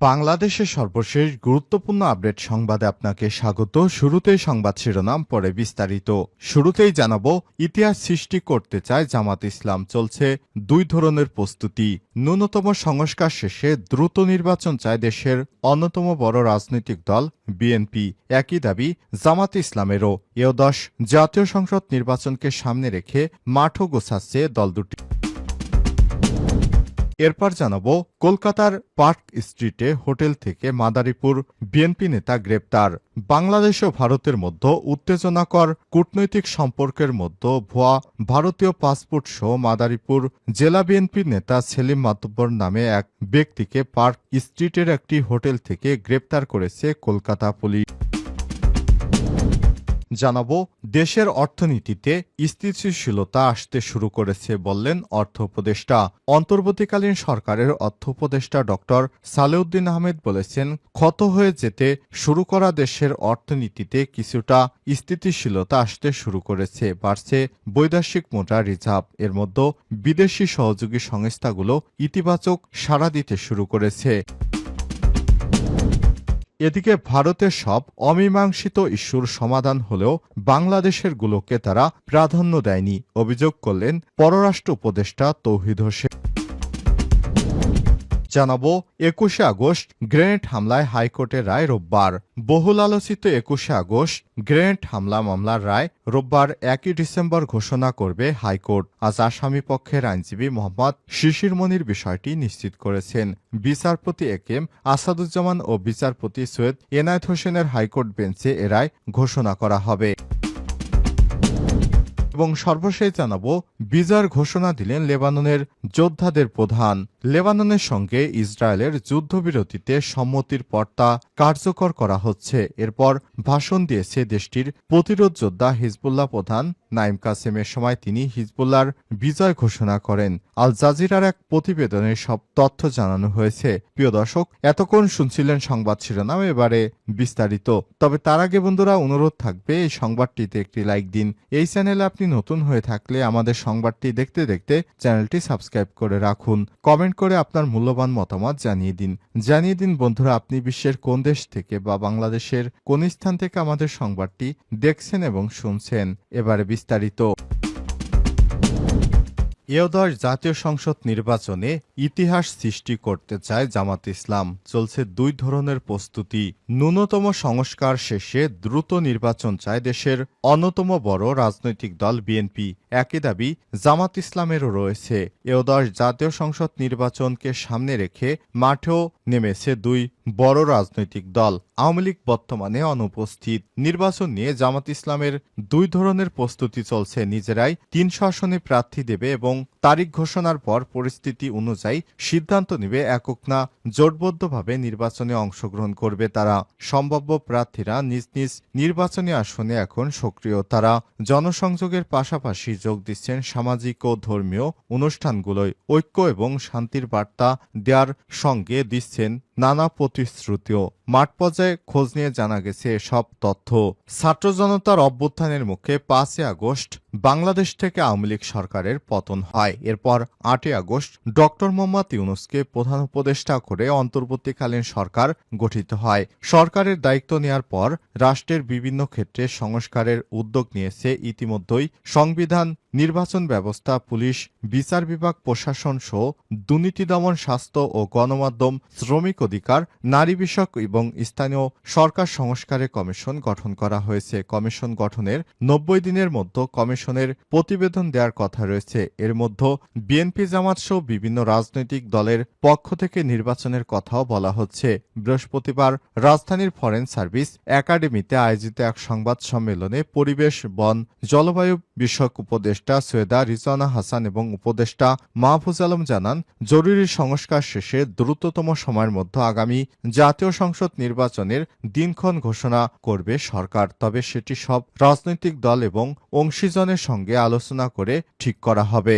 বাংলাদেশের সর্বশেষ গুরুত্বপূর্ণ আপডেট সংবাদে আপনাকে স্বাগত। শুরুতেই সংবাদ শিরোনাম, পরে বিস্তারিত। শুরুতেই জানাব, ইতিহাস সৃষ্টি করতে চায় জামাত ইসলাম, চলছে দুই ধরনের প্রস্তুতি। ন্যূনতম সংস্কার শেষে দ্রুত নির্বাচন চায় দেশের অন্যতম বড় রাজনৈতিক দল, বিএনপি। একই দাবি, জামাত ইসলামেরও। এওদশ জাতীয় সংসদ নির্বাচনকে সামনে রেখে মাঠও গোছাচ্ছে দল দুটি। এরপর জানাব, কলকাতার পার্ক স্ট্রিটে হোটেল থেকে মাদারীপুর বিএনপি নেতা গ্রেপ্তার। বাংলাদেশ ও ভারতের মধ্যে উত্তেজনাকর কূটনৈতিক সম্পর্কের মধ্যে ভুয়া ভারতীয় পাসপোর্ট সহ মাদারীপুর জেলা বিএনপি নেতা সেলিম মাতব্বর নামে এক ব্যক্তিকে পার্ক স্ট্রিটের একটি হোটেল থেকে গ্রেপ্তার করেছে কলকাতা পুলিশ। জানাব, দেশের অর্থনীতিতে স্থিতিশীলতা আসতে শুরু করেছে বললেন অর্থ উপদেষ্টা। অন্তর্বর্তীকালীন সরকারের অর্থ উপদেষ্টা ডক্টর সালেউদ্দিন আহমেদ বলেছেন, ক্ষত হয়ে যেতে শুরু করা দেশের অর্থনীতিতে কিছুটা স্থিতিশীলতা আসতে শুরু করেছে, বাড়ছে বৈদেশিক মুদ্রা রিজার্ভ। এর মধ্যে বিদেশি সহযোগী সংস্থাগুলো ইতিবাচক সাড়া দিতে শুরু করেছে। এদিকে ভারতের সব অমীমাংসিত ইস্যুর সমাধান হলেও বাংলাদেশের গুলোকে তারা প্রাধান্য দেয়নি। অভিযোগ করলেন পররাষ্ট্র উপদেষ্টা তৌহিদ হোসেন। জানাব, একুশে আগস্ট, গ্রেনেড হামলায় হাইকোর্টের রায় রোববার। বহুল আলোচিত একুশে আগস্ট, গ্রেনেড হামলা মামলার রায় রোববার একই ডিসেম্বর ঘোষণা করবে হাইকোর্ট। আজ আসামি পক্ষের আইনজীবী মোহাম্মদ শিশির মনির বিষয়টি নিশ্চিত করেছেন। বিচারপতি এ কেম আসাদুজ্জামান ও বিচারপতি সৈয়দ এনায়েত হোসেনের হাইকোর্ট বেঞ্চে এ রায় ঘোষণা করা হবে। এবং সর্বশেষ জানাব বিজার ঘোষণা দিলেন লেবাননের যোদ্ধাদের প্রধান। লেবাননের সঙ্গে ইসরায়েলের যুদ্ধবিরতিতে সম্মতির পর্তা কার্যকর করা হচ্ছে। এরপর ভাষণ দিয়েছে দেশটির প্রতিরোধ যোদ্ধা হিজবুল্লাহ প্রধান নাইম কাসেমের সময় তিনি হিজবুল্লাহর বিজয় ঘোষণা করেন। আল জাজিরার এক প্রতিবেদনে সব তথ্য জানানো হয়েছে। প্রিয় দর্শক, এতক্ষণ শুনছিলেন সংবাদ শিরোনাম, এবারে বিস্তারিত। তবে তার আগে বন্ধুরা, অনুরোধ থাকবে, এই সংবাদটিতে একটি লাইক দিন। এই চ্যানেলে আপনি নতুন হয়ে থাকলে আমাদের সংবাদটি দেখতে দেখতে চ্যানেলটি সাবস্ক্রাইব করে রাখুন। কমেন্ট করে আপনার মূল্যবান মতামত জানিয়ে দিন। জানিয়ে দিন, বন্ধুরা, আপনি বিশ্বের কোন দেশ থেকে বা বাংলাদেশের কোন স্থান থেকে আমাদের সংবাদটি দেখছেন এবং শুনছেন। এবারে বিস্তারিত এওদশ জাতীয় সংসদ নির্বাচনে ইতিহাস সৃষ্টি করতে চায় জামাত ইসলাম। চলছে দুই ধরনের প্রস্তুতি। ন্যূনতম সংস্কার শেষে দ্রুত নির্বাচন চায় দেশের অন্যতম বড় রাজনৈতিক দল বিএনপি। একই দাবি জামাত ইসলামেরও রয়েছে। এওদশ জাতীয় সংসদ নির্বাচনকে সামনে রেখে মাঠেও নেমেছে দুই বড় রাজনৈতিক দল আওয়ামী লীগ বর্তমানে অনুপস্থিত। নির্বাচন নিয়ে জামাত ইসলামের দুই ধরনের প্রস্তুতি চলছে। নিজেরাই তিনশো আসনে প্রার্থী দেবে এবং তারিখ ঘোষণার পর পরিস্থিতি অনুযায়ী সিদ্ধান্ত নেবে একক না, জোটবদ্ধভাবে নির্বাচনে অংশগ্রহণ করবে তারা। সম্ভাব্য প্রার্থীরা নিজ নিজ নির্বাচনী আসনে এখন সক্রিয়। তারা জনসংযোগের পাশাপাশি যোগ দিচ্ছেন সামাজিক ও ধর্মীয় অনুষ্ঠানগুলোয়। ঐক্য এবং শান্তির বার্তা দেওয়ার সঙ্গে দিচ্ছেন নানা প্রতিশ্রুতিও মাঠ পর্যায়ে খোঁজ নিয়ে জানা গেছে এসব তথ্য। ছাত্র জনতার অভ্যুত্থানের মুখে পাঁচই আগস্ট বাংলাদেশ থেকে আওয়ামী লীগ সরকারের পতন হয়। এরপর আটই আগস্ট ডক্টর মোহাম্মদ ইউনুসকে প্রধান উপদেষ্টা করে অন্তর্বর্তীকালীন সরকার গঠিত হয়। সরকারের দায়িত্ব নেয়ার পর রাষ্ট্রের বিভিন্ন ক্ষেত্রে সংস্কারের উদ্যোগ নিয়েছে। ইতিমধ্যেই সংবিধান, নির্বাচন ব্যবস্থা, পুলিশ, বিচার বিভাগ, প্রশাসন সহ দুর্নীতি দমন, স্বাস্থ্য ও গণমাধ্যম, শ্রমিক অধিকার, নারী বিষয়ক এবং স্থানীয় সরকার সংস্কারে কমিশন গঠন করা হয়েছে। কমিশন গঠনের নব্বই দিনের মধ্যে কমিশনের প্রতিবেদন দেওয়ার কথা রয়েছে। এর মধ্যে বিএনপি জামাত সহ বিভিন্ন রাজনৈতিক দলের পক্ষ থেকে নির্বাচনের কথাও বলা হচ্ছে। বৃহস্পতিবার রাজধানীর ফরেন সার্ভিস একাডেমিতে আয়োজিত এক সংবাদ সম্মেলনে পরিবেশ, বন, জলবায়ু বিষয়ক উপদেষ্টা সৈয়দা রিজানা হাসান এবং উপদেষ্টা মাহফুজ আলম জানান, জরুরি সংস্কার শেষে দ্রুততম সময়ের মধ্যে আগামী জাতীয় সংসদ নির্বাচনের দিনক্ষণ ঘোষণা করবে সরকার, তবে সেটি সব রাজনৈতিক দল এবং অংশীজনের সঙ্গে আলোচনা করে ঠিক করা হবে।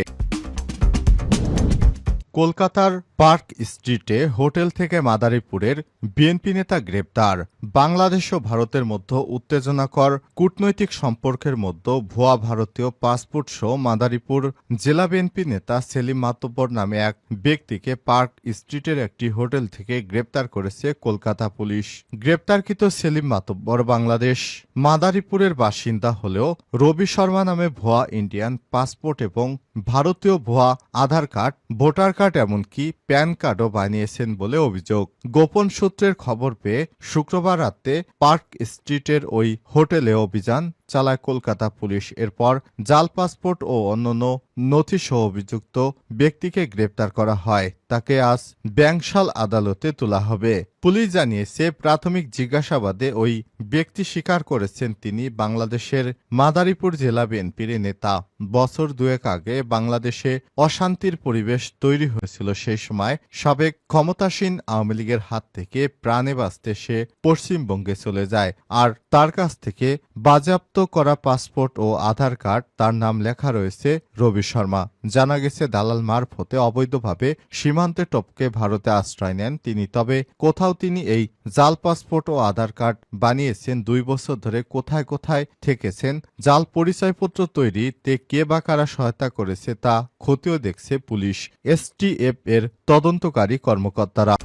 কলকাতার পার্ক স্ট্রিটে হোটেল থেকে মাদারীপুরের বিএনপি নেতা গ্রেপ্তার। বাংলাদেশ ও ভারতের মধ্যে উত্তেজনাকর কূটনৈতিক সম্পর্কের মধ্যে ভুয়া ভারতীয় পাসপোর্ট সহ মাদারীপুর জেলা বিএনপি নেতা সেলিম মাতব্বর নামে এক ব্যক্তিকে পার্ক স্ট্রিটের একটি হোটেল থেকে গ্রেপ্তার করেছে কলকাতা পুলিশ। গ্রেপ্তারকৃত সেলিম মাতব্বর বাংলাদেশ। মাদারীপুরের বাসিন্দা হলেও রবি শর্মা নামে ভুয়া ইন্ডিয়ান পাসপোর্ট এবং ভারতীয় ভুয়া আধার কার্ড, ভোটার কার্ড এমনকি প্যান কার্ডও বানিয়েছেন বলে অভিযোগ। গোপন সূত্রের খবর পেয়ে শুক্রবার রাতে পার্ক স্ট্রিটের ওই হোটেলে অভিযান চালায় কলকাতা পুলিশ। এরপর জাল পাসপোর্ট ও অন্যান্য নথিসহ অভিযুক্ত ব্যক্তিকে গ্রেপ্তার করা হয়। তাকে আজ ব্যাংশাল আদালতে তোলা হবে। পুলিশ জানিয়েছে, প্রাথমিক জিজ্ঞাসাবাদে ওই ব্যক্তি স্বীকার করেছেন তিনি বাংলাদেশের মাদারীপুর জেলা বিএনপির নেতা। বছর দুয়েক আগে বাংলাদেশে অশান্তির পরিবেশ তৈরি হয়েছিল। সেই সময় সাবেক ক্ষমতাসীন আওয়ামী লীগের হাত থেকে প্রাণে বাঁচতে সে পশ্চিমবঙ্গে চলে যায়। আর তার কাছ থেকে বাজেয়াপ্ত করা পাসপোর্ট ও আধার কার্ড, তার নাম লেখা রয়েছে রবি শর্মা। জানা গেছে, দালাল মারফতে অবৈধভাবে সীমান্তে টপকে ভারতে আশ্রয় নেন তিনি। তবে কোথাও তিনি এই জাল পাসপোর্ট ও আধার কার্ড বানিয়েছেন, দুই বছর ধরে কোথায় কোথায় থেকেছেন, জাল পরিচয়পত্র তৈরিতে কে বা কারা সহায়তা করেছে তা খতিয়ে দেখছে পুলিশ এসটিএফ এর তদন্তকারী কর্মকর্তারা।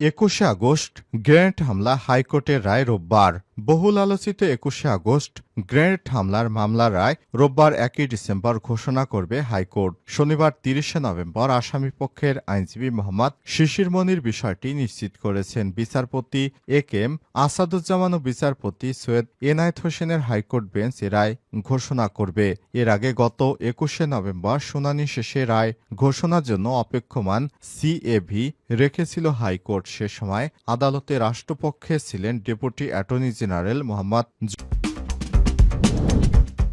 একুশে আগস্ট, গ্রেনেড হামলা, হাইকোর্টের রায় রোববার। বহুল আলোচিত একুশে আগস্ট গ্রেনেড হামলার মামলার রায় রোববার একই ডিসেম্বর ঘোষণা করবে হাইকোর্ট। শনিবার তিরিশে নভেম্বর আসামি পক্ষের আইনজীবী মোহাম্মদ শিশির মনির বিষয়টি নিশ্চিত করেছেন। বিচারপতি এ কে এম আসাদুজ্জামান ও বিচারপতি সৈয়দ এনায়েত হোসেনের হাইকোর্ট বেঞ্চ এ রায় ঘোষণা করবে। এর আগে গত একুশে নভেম্বর শুনানি শেষে রায় ঘোষণার জন্য অপেক্ষমান সিএভি রেখেছিল হাইকোর্ট। সে সময় আদালতে রাষ্ট্রপক্ষে ছিলেন ডেপুটি অ্যাটর্নি জেনারেল মোহাম্মদ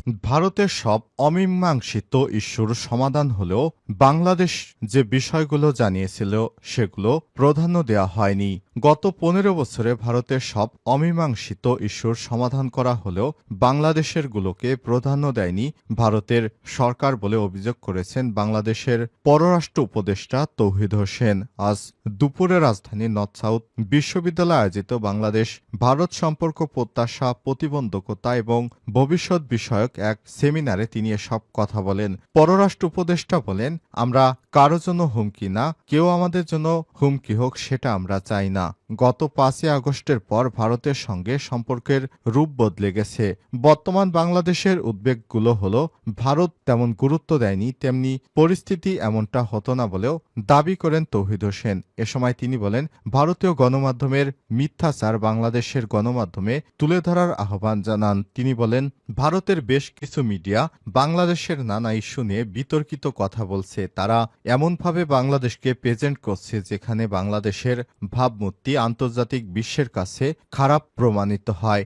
ভারতের সব অমীমাংসিত ইস্যুর সমাধান হলেও বাংলাদেশ যে বিষয়গুলো জানিয়েছিল সেগুলো প্রাধান্য দেওয়া হয়নি। গত পনেরো বছরে ভারতের সব অমীমাংসিত ইস্যুর সমাধান করা হলেও বাংলাদেশের গুলোকে প্রাধান্য দেয়নি ভারতের সরকার বলে অভিযোগ করেছেন বাংলাদেশের পররাষ্ট্র উপদেষ্টা তৌহিদ হোসেন। আজ দুপুরে রাজধানী নর্থ সাউথ বিশ্ববিদ্যালয়ে আয়োজিত বাংলাদেশ ভারত সম্পর্ক প্রত্যাশা প্রতিবন্ধকতা এবং ভবিষ্যৎ বিষয়ক এক সেমিনারে তিনি এসব কথা বলেন। পররাষ্ট্র উপদেষ্টা বলেন, আমরা কারও জন্য হুমকি না, কেউ আমাদের জন্য হুমকি হোক সেটা আমরা চাই না। গত পাঁচই আগস্টের পর ভারতের সঙ্গে সম্পর্কের রূপ বদলে গেছে। বর্তমান বাংলাদেশের উদ্বেগগুলো হলো, ভারত তেমন গুরুত্ব দেয়নি, তেমনি পরিস্থিতি এমনটা হতো না বলেও দাবি করেন তৌহিদ হোসেন। এ সময় তিনি বলেন, ভারতীয় গণমাধ্যমের মিথ্যাচার বাংলাদেশের গণমাধ্যমে তুলে ধরার আহ্বান জানান। তিনি বলেন, ভারতের বেশ কিছু মিডিয়া বাংলাদেশের নানা ইস্যু নিয়ে বিতর্কিত কথা বলছে। তারা এমনভাবে বাংলাদেশকে প্রেজেন্ট করছে যেখানে বাংলাদেশের ভাবমূর্তি আন্তর্জাতিক বিশ্বের কাছে খারাপ প্রমাণিত হয়।